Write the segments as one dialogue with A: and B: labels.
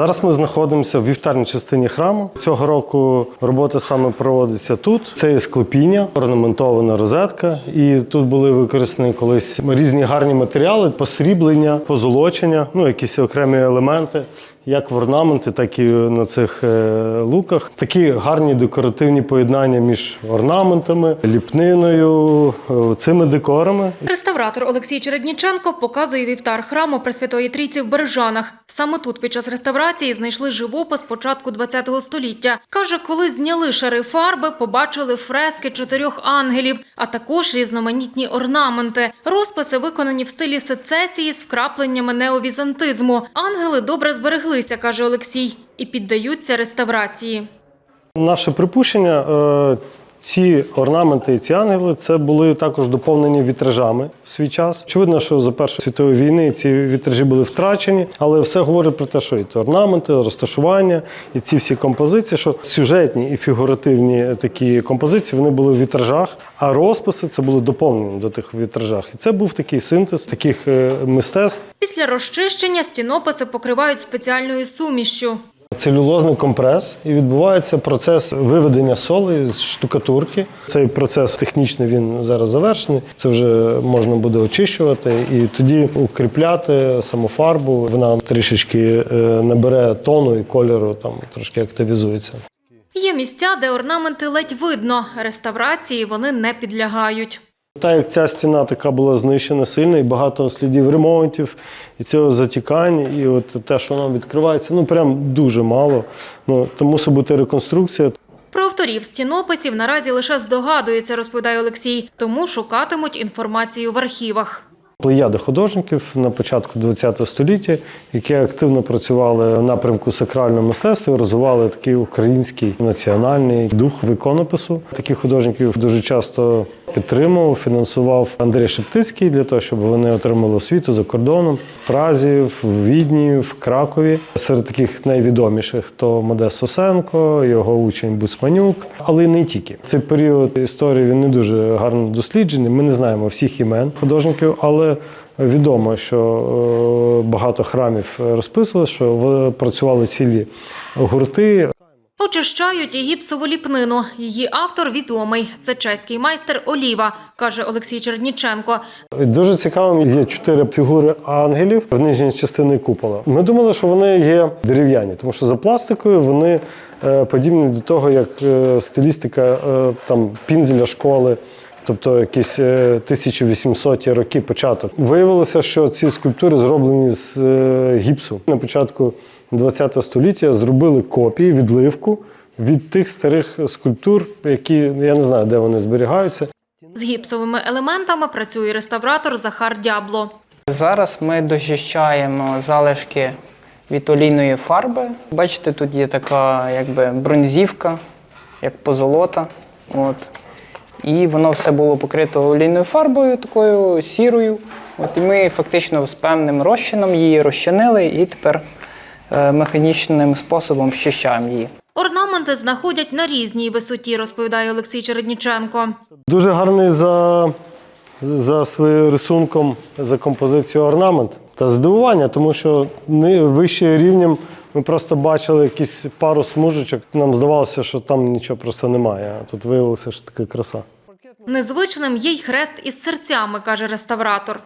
A: Зараз ми знаходимося в вівтарній частині храму. Цього року робота саме проводиться тут. Це є склепіння, орнаментована розетка, і тут були використані колись різні гарні матеріали, посріблення, позолочення, ну якісь окремі елементи. Як в орнаменті, так і на цих е, луках. Такі гарні декоративні поєднання між орнаментами, ліпниною, е, цими декорами.
B: Реставратор Олексій Чередніченко показує вівтар храму Пресвятої Трійці в Бережанах. Саме тут під час реставрації знайшли живопис початку ХХ століття. Каже, коли зняли шари фарби, побачили фрески чотирьох ангелів, а також різноманітні орнаменти. Розписи виконані в стилі сецесії з вкрапленнями неовізантизму. Ангели добре збереглися, каже Олексій, і піддаються реставрації.
A: Наше припущення, е, ці орнаменти і ці ангели це були також доповнені вітражами в свій час. Очевидно, що за Першої світової війни ці вітражі були втрачені, але все говорить про те, що і орнаменти, розташування, і ці всі композиції, що сюжетні і фігуративні такі композиції вони були в вітражах, а розписи це були доповнені до тих вітражах. І це був такий синтез таких е, мистецтв.
B: Після розчищення стінописи покривають спеціальною сумішшю.
A: Целюлозний компрес і відбувається процес виведення соли з штукатурки. Цей процес технічний він зараз завершений. Це вже можна буде очищувати і тоді укріпляти саму фарбу. Вона трішечки е, набере тону і кольору, там трошки активізується.
B: Є місця, де орнаменти ледь видно. Реставрації вони не підлягають.
A: Так як ця стіна така була знищена сильно, і багато слідів ремонтів, і цього затікань, і от те, що вона відкривається, ну прям дуже мало. Ну то мусить бути реконструкція.
B: Про авторів стінописів наразі лише здогадується, розповідає Олексій, тому шукатимуть інформацію в архівах.
A: Плеяда художників на початку ХХ століття, які активно працювали в напрямку сакрального мистецтва, розвивали такий український національний дух виконопису. Таких художників дуже часто підтримував, фінансував Андрій Шептицький для того, щоб вони отримали освіту за кордоном в Празі, в Відні, в Кракові. Серед таких найвідоміших то Модес Сосенко, його учень Буцманюк, але й не тільки. Цей період історії він не дуже гарно досліджений. Ми не знаємо всіх імен художників, але відомо, що е, багато храмів розписували, що працювали цілі гурти.
B: Очищають і гіпсову ліпнину. Її автор відомий. Це чеський майстер Оліва, каже Олексій Черніченко.
A: Дуже цікавим є чотири фігури ангелів в нижній частині купола. Ми думали, що вони є дерев'яні, тому що за пластикою вони е, подібні до того, як е, стилістика там пінзеля школи. Тобто якісь е, 1800-ті роки початок. Виявилося, що ці скульптури зроблені з е, гіпсу. На початку ХХ століття зробили копії, відливку від тих старих скульптур, які я не знаю, де вони зберігаються.
B: З гіпсовими елементами працює реставратор Захар Дябло.
C: Зараз ми дочищаємо залишки від олійної фарби. Бачите, тут є така якби бронзівка, як позолота. От. І воно все було покрито олійною фарбою, такою сірою. От, і ми фактично з певним розчином її розчинили і тепер е, механічним способом щищаємо її.
B: Орнаменти знаходять на різній висоті, розповідає Олексій Чередніченко.
A: Дуже гарний за, за своїм рисунком, за композицією орнамент та здивування, тому що вище рівнем ми просто бачили якісь пару смужечок. Нам здавалося, що там нічого просто немає. А тут виявилося, що така краса.
B: Незвичним є й хрест із серцями, каже реставратор.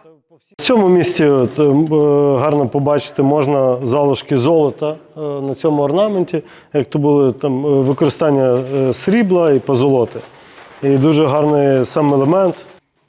A: В цьому місці от, е, е, гарно побачити можна залишки золота е, на цьому орнаменті, як то були там е, використання срібла і позолоти. І дуже гарний сам елемент.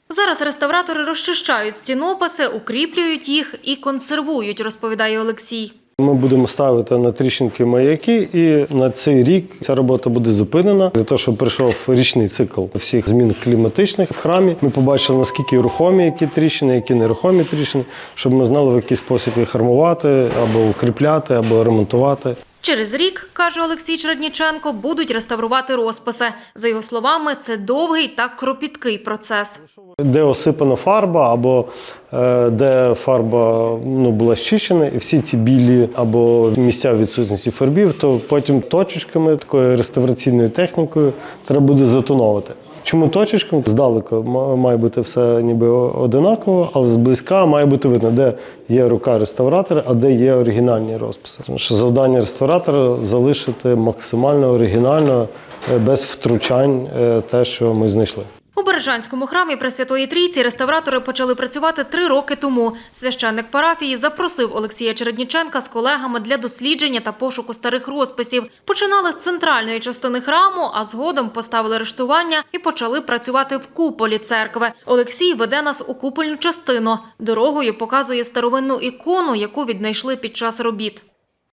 B: Зараз реставратори розчищають стінописи, укріплюють їх і консервують, розповідає Олексій.
A: Ми будемо ставити на тріщинки маяки, і на цей рік ця робота буде зупинена для того, щоб прийшов річний цикл всіх змін кліматичних в храмі. Ми побачили наскільки рухомі які тріщини, які нерухомі тріщини, щоб ми знали в який спосіб їх армувати або укріпляти, або ремонтувати.
B: Через рік, каже Олексій Чередніченко, будуть реставрувати розписи. За його словами, це довгий та кропіткий процес.
A: Де осипана фарба, або е, де фарба ну, була щищена, і всі ці білі або місця відсутності фарбів, то потім точечками, такою реставраційною технікою треба буде затоновувати. Чому точечком? Здалеку м- має бути все ніби одинаково, але зблизька має бути видно, де є рука реставратора, а де є оригінальні розписи. Тому що завдання реставратора залишити максимально оригінально, е, без втручань е, те, що ми знайшли.
B: У Бережанському храмі Пресвятої Трійці реставратори почали працювати три роки тому. Священник парафії запросив Олексія Чередніченка з колегами для дослідження та пошуку старих розписів. Починали з центральної частини храму, а згодом поставили рештування і почали працювати в куполі церкви. Олексій веде нас у купольну частину. Дорогою показує старовинну ікону, яку віднайшли під час робіт.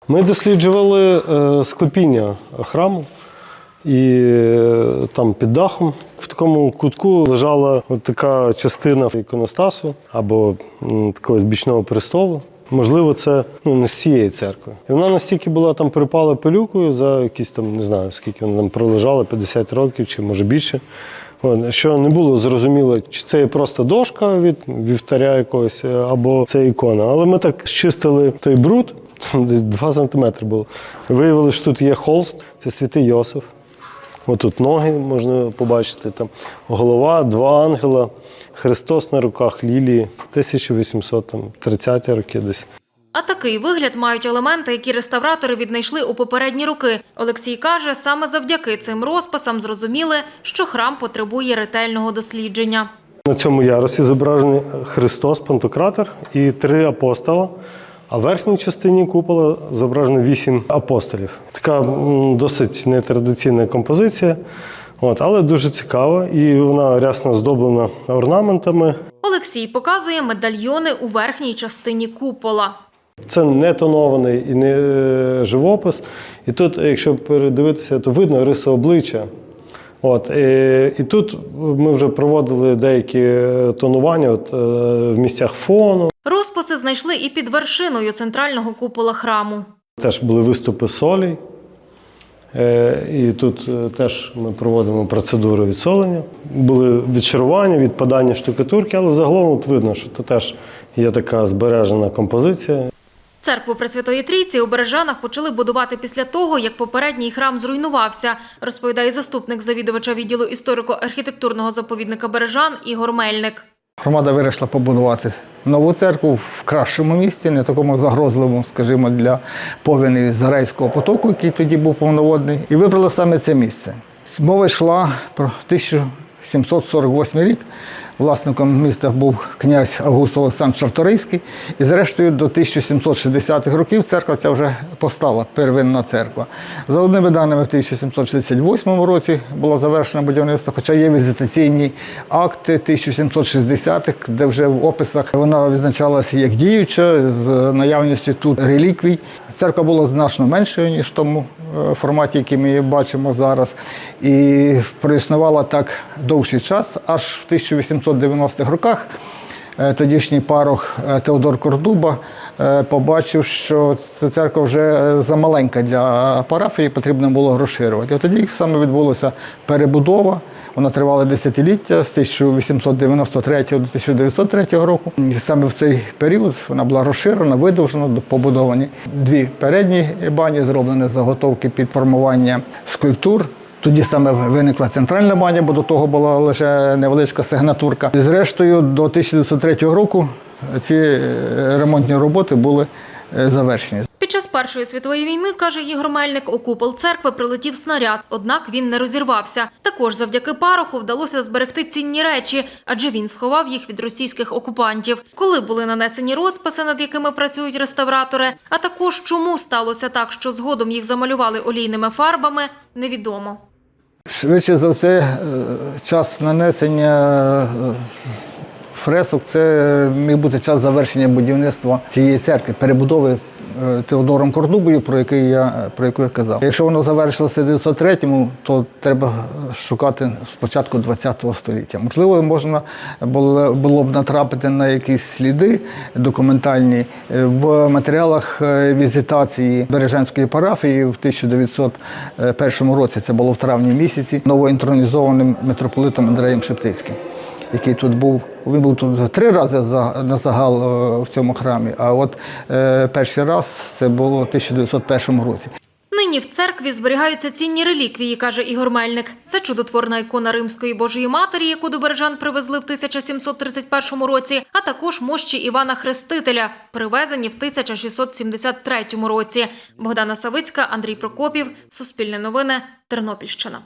A: Ми досліджували е, склепіння храму, і е, там під дахом в такому кутку лежала така частина іконостасу або такого збічного престолу. Можливо, це ну, не з цієї церкви. І вона настільки була там припала пилюкою за якісь там, не знаю, скільки вона там пролежала, 50 років чи може більше. Що не було зрозуміло, чи це є просто дошка від вівтаря якогось, е, або це ікона. Але ми так щистили той бруд, там десь 2 сантиметри було. Виявили, що тут є холст, це святий Йосиф. Отут ноги можна побачити, там голова, два ангела, Христос на руках, лілії, 1830 роки десь.
B: А такий вигляд мають елементи, які реставратори віднайшли у попередні роки. Олексій каже, саме завдяки цим розписам зрозуміли, що храм потребує ретельного дослідження.
A: На цьому ярусі зображений Христос, Пантократор і три апостола. А в верхній частині купола зображено вісім апостолів. Така досить нетрадиційна композиція, от, але дуже цікава. І вона рясно здоблена орнаментами.
B: Олексій показує медальйони у верхній частині купола.
A: Це не тонований і не е, живопис. І тут, якщо передивитися, то видно риси обличчя. От, е, і тут ми вже проводили деякі е, тонування от, в місцях фону.
B: Розписи знайшли і під вершиною центрального купола храму.
A: Теж були виступи солей. Е, І тут е, теж ми проводимо процедуру відсолення. Були відшарування, відпадання штукатурки, але загалом от видно, що це теж є така збережена композиція.
B: Церкву Пресвятої Трійці у Бережанах почали будувати після того, як попередній храм зруйнувався, розповідає заступник завідувача відділу історико-архітектурного заповідника Бережан Ігор Мельник.
D: Громада вирішила побудувати нову церкву в кращому місці, не такому загрозливому, скажімо, для повені Зарейського потоку, який тоді був повноводний, і вибрали саме це місце. Мова йшла про 1748 рік. Власником міста був князь Август Олександр Чарторийський. І зрештою до 1760-х років церква ця вже постала, первинна церква. За одними даними, в 1768 році було завершено будівництво, хоча є візитаційні акти 1760-х, де вже в описах вона відзначалася як діюча, з наявністю тут реліквій. Церква була значно меншою, ніж тому форматі, який ми бачимо зараз. І проіснувала так довший час, аж в 1890-х роках. Е, Тодішній парох е, Теодор Кордуба е, побачив, що ця церква вже замаленька для парафії, потрібно було розширювати. І тоді саме відбулася перебудова. Вона тривала десятиліття з 1893 до 1903 року. І саме в цей період вона була розширена, видовжена, побудовані дві передні бані, зроблені заготовки під формування скульптур. Тоді саме виникла центральна баня, бо до того була лише невеличка сигнатурка. І зрештою, до 1903 року ці е, ремонтні роботи були е, завершені.
B: Під час Першої світової війни, каже Ігор Мельник, у купол церкви прилетів снаряд, однак він не розірвався. Також завдяки пароху вдалося зберегти цінні речі, адже він сховав їх від російських окупантів. Коли були нанесені розписи, над якими працюють реставратори, а також чому сталося так, що згодом їх замалювали олійними фарбами, невідомо.
D: Швидше за все, е, час нанесення е, фресок це міг бути час завершення будівництва цієї церкви, перебудови Теодором Кордубою, про який я про яку я казав. Якщо воно завершилося в 903-му, то треба шукати спочатку ХХ століття. Можливо, можна було, було б натрапити на якісь сліди документальні е, в матеріалах е, візитації Бережанської парафії в 1901 році. Це було в травні місяці новоінтронізованим митрополитом Андреєм Шептицьким який тут був. Він був тут три рази на загал е, в цьому храмі, а от е, перший раз це було в 1901 році.
B: Нині в церкві зберігаються цінні реліквії, каже Ігор Мельник. Це чудотворна ікона Римської Божої Матері, яку до Бережан привезли в 1731 році, а також мощі Івана Хрестителя, привезені в 1673 році. Богдана Савицька, Андрій Прокопів, Суспільне новини, Тернопільщина.